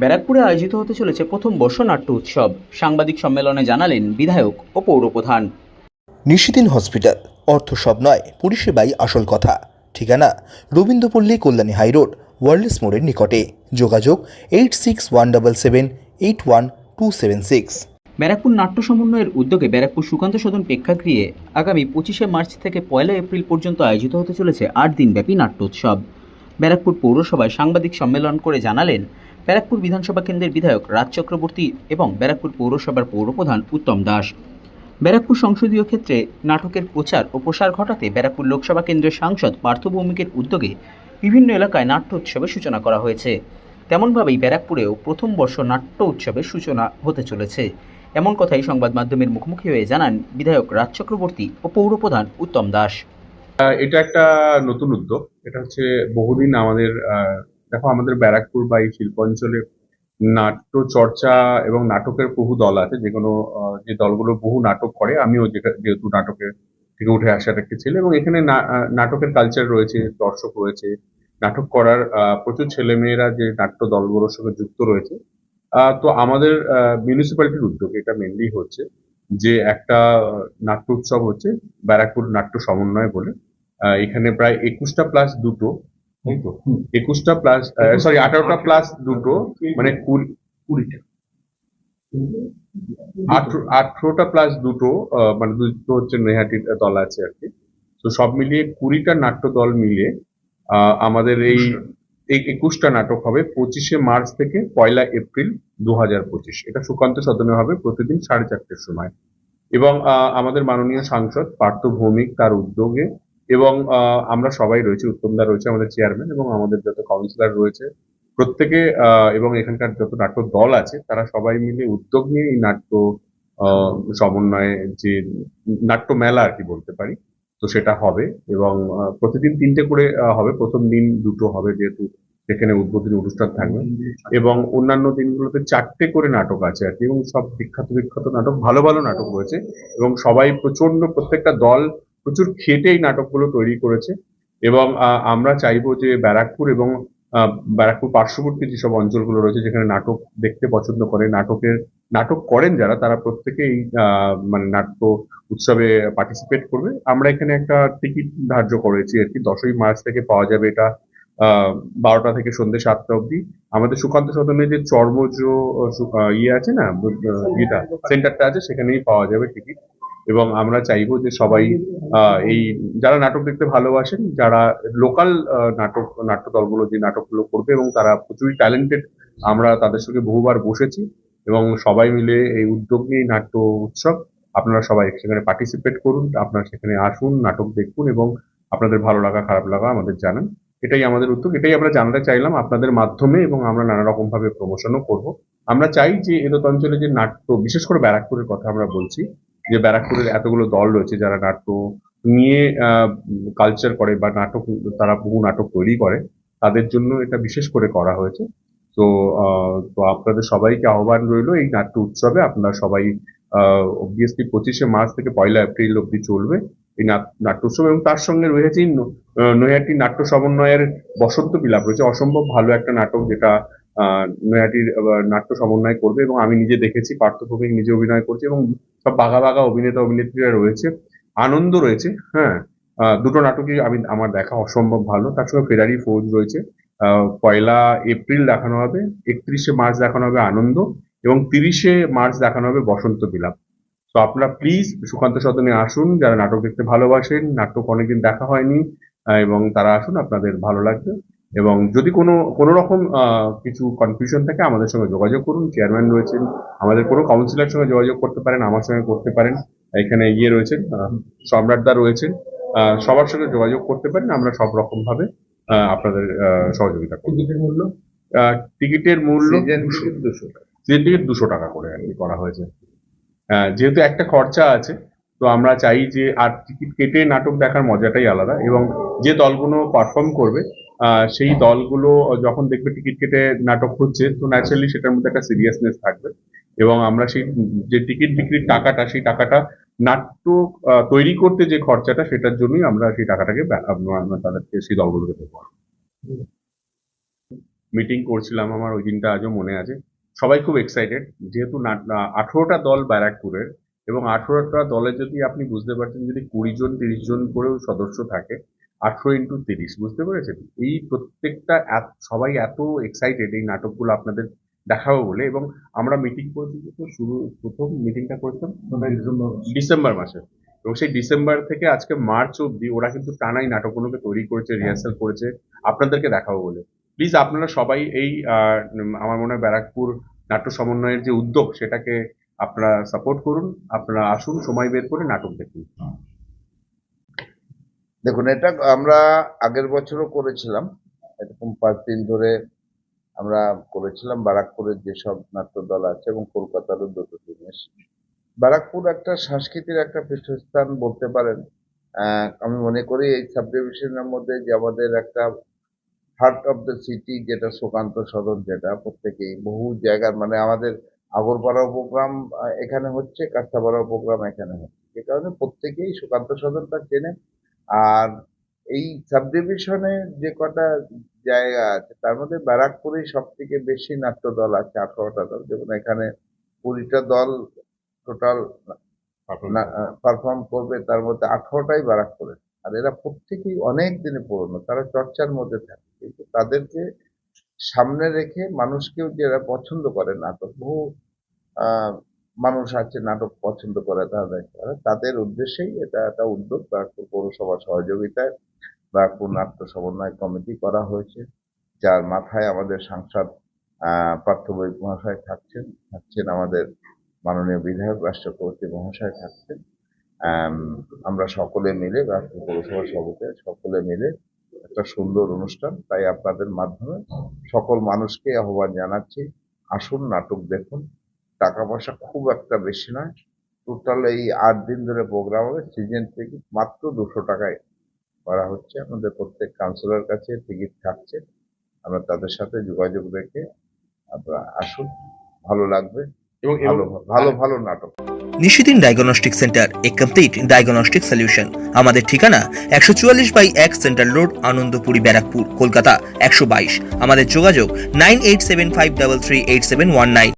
ব্যারাকপুরে আয়োজিত হতে চলেছে প্রথম বর্ষ নাট্য উৎসব। সাংবাদিক সম্মেলনে জানালেন বিধায়ক ও পৌরপ্রধান। নিশিদিন হসপিটাল অর্থ সব নয় পরিষেবাই আসল কথা। ঠিকানা রবীন্দ্রপল্লী কল্যাণী হাইরোড ওয়ার্ল্ডস মোড়ের নিকটে। যোগাযোগ eight six one double seven eight one two seven six. Barrackpore নাট্য সমন্বয়ের উদ্যোগে ব্যারাকপুর সুকান্ত সদন প্রেক্ষাগৃহে আগামী পঁচিশে মার্চ থেকে পয়লা এপ্রিল পর্যন্ত আয়োজিত হতে চলেছে আট দিনব্যাপী নাট্য উৎসব। ব্যারাকপুর পৌরসভায় সাংবাদিক সম্মেলন করে জানালেন ব্যারাকপুর বিধানসভা কেন্দ্রের বিধায়ক রাজ চক্রবর্তী এবং ব্যারাকপুর পৌরসভার পৌরপ্রধান উত্তম দাস। ব্যারাকপুর সংসদীয় ক্ষেত্রে নাটকের প্রচার ও প্রসার ঘটাতে ব্যারাকপুর লোকসভা কেন্দ্রের সাংসদ পার্থ ভৌমিকের উদ্যোগে বিভিন্ন এলাকায় নাট্য উৎসবের সূচনা করা হয়েছে। তেমনভাবেই ব্যারাকপুরেও প্রথম বর্ষ নাট্য উৎসবের সূচনা হতে চলেছে। এমন কথাই সংবাদ মাধ্যমের মুখোমুখি হয়ে জানান বিধায়ক রাজ চক্রবর্তী ও পৌরপ্রধান উত্তম দাস। এটা একটা নতুন উদ্যোগ। এটা হচ্ছে বহুদিন আমাদের দেখো আমাদের ব্যারাকপুর বা এই শিল্পাঞ্চলে নাট্য চর্চা এবং নাটকের বহু দল আছে। যে কোনো যে দলগুলো বহু নাটক করে, আমিও যেহেতু নাটকের থেকে উঠে আসার একটা ছেলে এবং এখানে নাটকের কালচার রয়েছে, দর্শক রয়েছে। নাটক করার প্রচুর ছেলেমেয়েরা যে নাট্য দলগুলোর সঙ্গে যুক্ত রয়েছে। তো আমাদের মিউনিসিপ্যালিটির উদ্যোগ এটা মেনলি হচ্ছে যে একটা নাট্য উৎসব হচ্ছে ব্যারাকপুর নাট্য সমন্বয় বলে। এখানে প্রায় একুশটা প্লাস দুটো একুশটা প্লাস সরি আঠারোটা প্লাস দুটো মানে কুড়ি- কুড়িটা। আঠেরো- আঠেরোটা প্লাস দুটো মানে দুটো হচ্ছে নেহাটির দল আছে আর কি। তো সব মিলিয়ে কুড়িটা নাট্য দল মিলে আহ, আমাদের এই এই একুশটা নাটক হবে পঁচিশে মার্চ থেকে পয়লা এপ্রিল দু হাজার পঁচিশ। এটা সুকান্ত সদনে হবে প্রতিদিন সাড়ে চারটের সময়। এবং আহ, আমাদের মাননীয় সাংসদ পার্থ ভৌমিক তার উদ্যোগে এবং আমরা সবাই রয়েছে উত্তমদা রয়েছে আমাদের চেয়ারম্যান এবং আমাদের যত কাউন্সিলর রয়েছে, প্রত্যেকে এবং এখানকার যত নাট্য দল আছে, তারা সবাই মিলে উদ্যোগ নিয়ে এই নাট্য সমন্বয়ে যে নাট্য মেলা আর কি বলতে পারি, তো সেটা হবে এবং প্রতিদিন তিনটে করে হবে। প্রথম দিন দুটো হবে যেহেতু সেখানে উদ্বোধনী অনুষ্ঠান থাকবে এবং অন্যান্য দিনগুলোতে চারটে করে নাটক আছে আর কি এবং সব বিখ্যাত বিখ্যাত নাটক, ভালো ভালো নাটক রয়েছে এবং সবাই প্রচণ্ড প্রত্যেকটা দল প্রচুর খেটে এই নাটকগুলো তৈরি করেছে এবং আমরা চাইব যে ব্যারাকপুর এবং ব্যারাকপুর পার্শ্ববর্তী যেসব অঞ্চলগুলো রয়েছে যেখানে নাটক দেখতে পছন্দ করে নাটকের নাটক করেন যারা তারা প্রত্যেকেই আহ, মানে নাট্য উৎসবে পার্টিসিপেট করবে। আমরা এখানে একটা টিকিট ধার্য করেছি আর কি দশই মার্চ থেকে পাওয়া যাবে এটা আহ, বারোটা থেকে সন্ধ্যে সাতটা অবধি। আমাদের সুকান্ত সদনে যে চর্মজ ইয়ে আছে না ইয়েটা সেন্টারটা আছে সেখানেই পাওয়া যাবে টিকিট এবং আমরা চাইব যে সবাই এই যারা নাটক দেখতে ভালোবাসেন, যারা লোকাল নাটক নাট্য দলগুলো যে নাটকগুলো করবে এবং তারা প্রচুরই ট্যালেন্টেড আমরা তাদের সঙ্গে বহুবার বসেছি এবং সবাই মিলে এই উদ্যোগ নিয়ে নাট্য উৎসব, আপনারা সবাই সেখানে পার্টিসিপেট করুন, আপনারা সেখানে আসুন, নাটক দেখুন এবং আপনাদের ভালো লাগা, খারাপ লাগা আমাদের জানান। এটাই আমাদের উদ্যোগ, এটাই আমরা জানাতে চাইলাম আপনাদের মাধ্যমে এবং আমরা নানা রকম ভাবে প্রমোশনও করব। আমরা চাই যে এদত অঞ্চলে যে নাট্য, বিশেষ করে ব্যারাকপুরের কথা আমরা বলছি যে ব্যারাকপুরের এতগুলো দল রয়েছে যারা নাট্য নিয়ে কালচার করে বা নাটক, তারা বহু নাটক তৈরি করে, তাদের জন্য এটা বিশেষ করে করা হয়েছে। তো তো আপনাদের সবাইকে আহ্বান রইল এই নাট্য উৎসবে। আপনারা সবাই অবভিয়াসলি পঁচিশে মার্চ থেকে পয়লা এপ্রিল অব্দি চলবে এই নাট- নাট্য উৎসব এবং তার সঙ্গে রয়েছে নৈহাটি নাট্য সমন্বয়ের বসন্ত বিলাপ রয়েছে। অসম্ভব ভালো একটা নাটক যেটা আহ, নৈহাটির নাট্য সমন্বয় করবে এবং আমি নিজে দেখেছি পার্থভূমিক নিজে অভিনয় করছে এবং সব বাঘা বাঘা অভিনেতা অভিনেত্রীরা রয়েছে আনন্দ রয়েছে হ্যাঁ। দুটো নাটকই আমি আমার দেখা অসম্ভব ভালো তার সঙ্গে ফেরারি ফৌজ রয়েছে। পয়লা এপ্রিল দেখানো হবে একত্রিশে মার্চ দেখানো হবে আনন্দ এবং তিরিশে মার্চ দেখানো হবে বসন্ত বিলাপ। তো আপনারা প্লিজ সুকান্ত সদনে আসুন যারা নাটক দেখতে ভালোবাসেন নাটক অনেকদিন দেখা হয়নি এবং তারা আসুন আপনাদের ভালো লাগবে। এবং যদি কোনো কোনো রকম আহ, কিছু কনফিউশন থাকে আমাদের সঙ্গে যোগাযোগ করুন। চেয়ারম্যান রয়েছেন আমাদের কোনো কাউন্সিলর সঙ্গে যোগাযোগ করতে পারেন আমার সঙ্গে করতে পারেন এখানে ইয়ে রয়েছেন আহ, সম্রাটদা রয়েছেন আহ, সবার সঙ্গে যোগাযোগ করতে পারেন আমরা সব রকম ভাবে আহ, আপনাদের আহ, সহযোগিতা করব। টিকিটের মূল্য? টিকিটের মূল্য সিজন টিকিট দুশো টাকা। করে আর কি করা হয়েছে। যেহেতু একটা খরচা আছে তো আমরা চাই যে আর টিকিট কেটে নাটক দেখার মজাটাই আলাদা এবং যে দলগুলো পারফর্ম করবে সেই দলগুলো যখন দেখবে টিকিট কেটে নাটক হচ্ছে, তো ন্যাচারালি সেটার মধ্যে একটা সিরিয়াসনেস থাকবে। এবং আমরা সেই, যে টিকিট বিক্রির টাকাটা, সেই টাকাটা নাট্য তৈরি করতে যে খরচাটা, সেটার জন্যই আমরা সেই টাকাটাকে তাদেরকে সেই দলগুলোকে দেবো। মিটিং করছিলাম আমার, ওই দিনটা আজও মনে আছে। সবাই খুব এক্সাইটেড যেহেতু আঠেরোটা দল ব্যারাকপুরের, এবং আঠেরোটা দলে যদি আপনি বুঝতে পারছেন যদি কুড়ি জন, তিরিশ জন করেও সদস্য থাকে আঠেরো ইন্টু তিরিশ বুঝতে পেরেছেন? এই প্রত্যেকটা সবাই এত এক্সাইটেড এই নাটকগুলো আপনাদের দেখাবো বলে এবং আমরা মিটিং করেছি তো শুরু প্রথম মিটিংটা করেছিলাম ডিসেম্বর মাসে। এবং সেই ডিসেম্বর থেকে আজকে মার্চ অব্দি ওরা কিন্তু টানাই নাটকগুলোকে তৈরি করেছে রিহার্সাল করেছে আপনাদেরকে দেখাবো বলে। প্লিজ আপনারা সবাই এই আমার মনে হয় ব্যারাকপুর নাট্য সমন্বয়ের যে উদ্যোগ সেটাকে আপনারা সাপোর্ট করুন আপনারা আসুন সময় বের করে নাটক দেখুন। দেখুন, এটা আমরা আগের বছরও করেছিলাম। এরকম পাঁচ দিন ধরে আমরা করেছিলাম। বারাকপুরের যেসব নাট্যদল আছে এবং কলকাতারও দুটো জিনিস বারাকপুর একটা সংস্কৃতির একটা পীঠস্থান বলতে পারেন। আমি মনে করি এই সাব ডিভিশনের মধ্যে যে আমাদের একটা হার্ট অফ দ্য সিটি যেটা সুকান্ত সদন যেটা প্রত্যেকেই বহু জায়গার মানে আমাদের আগরপাড়াও প্রোগ্রাম এখানে হচ্ছে কাস্তাপাড়াও প্রোগ্রাম এখানে হচ্ছে। যে কারণে প্রত্যেকেই সুকান্ত সদনটা চেনে। আর এই সাব ডিভিশনে যে কটা জায়গা আছে তার মধ্যে ব্যারাকপুরেই সব থেকে বেশি নাট্য দল আছে আঠারোটা দল। যেমন এখানে কুড়িটা দল টোটাল পারফর্ম করবে। তার মধ্যে আঠারোটাই ব্যারাকপুরে। আর এরা প্রত্যেকেই অনেক দিনে পুরনো তারা চর্চার মধ্যে থাকে। কিন্তু তাদেরকে সামনে রেখে মানুষকেও যারা পছন্দ করে নাটক বহু আহ, মানুষ আছে নাটক পছন্দ করে তাদের তাদের উদ্দেশ্যেই এটা একটা উদ্যোগ ব্যারাকপুর পৌরসভার সহযোগিতায় ব্যারাকপুর নাট্য সমন্বয় কমিটি করা হয়েছে যার মাথায় আমাদের সাংসদ আহ পার্থ বৈদ মহাশয় থাকছেন থাকছেন আমাদের মাননীয় বিধায়ক রাষ্ট্রপতি মহাশয় থাকছেন। আম, আমরা সকলে মিলে ব্যারাকপুর পৌরসভার সভাপতি সকলে মিলে একটা সুন্দর অনুষ্ঠান তাই আপনাদের মাধ্যমে সকল মানুষকে আহ্বান জানাচ্ছি আসুন নাটক দেখুন। টাকা পয়সা খুব একটা বেশি নয়। টোটাল এই আট দিন ধরে প্রোগ্রাম হবে। সিজন টিকিট মাত্র দুশো টাকায় করা হচ্ছে। আমাদের প্রত্যেক কাউন্সিলর কাছে টিকিট থাকছে। আমরা তাদের সাথে যোগাযোগ রেখে আপনারা আসুন। ভালো লাগবে। এবং ভালো ভালো ভালো নাটক। Nishidin diagnostic centre a complete diagnostic solution আমাদের ঠিকানা একশো চুয়াল্লিশ বাই এক সেন্ট্রাল রোড আনন্দপুরি ব্যারাকপুর কলকাতা একশো বাইশ। আমাদের যোগাযোগ nine eight seven five double three eight seven one nine.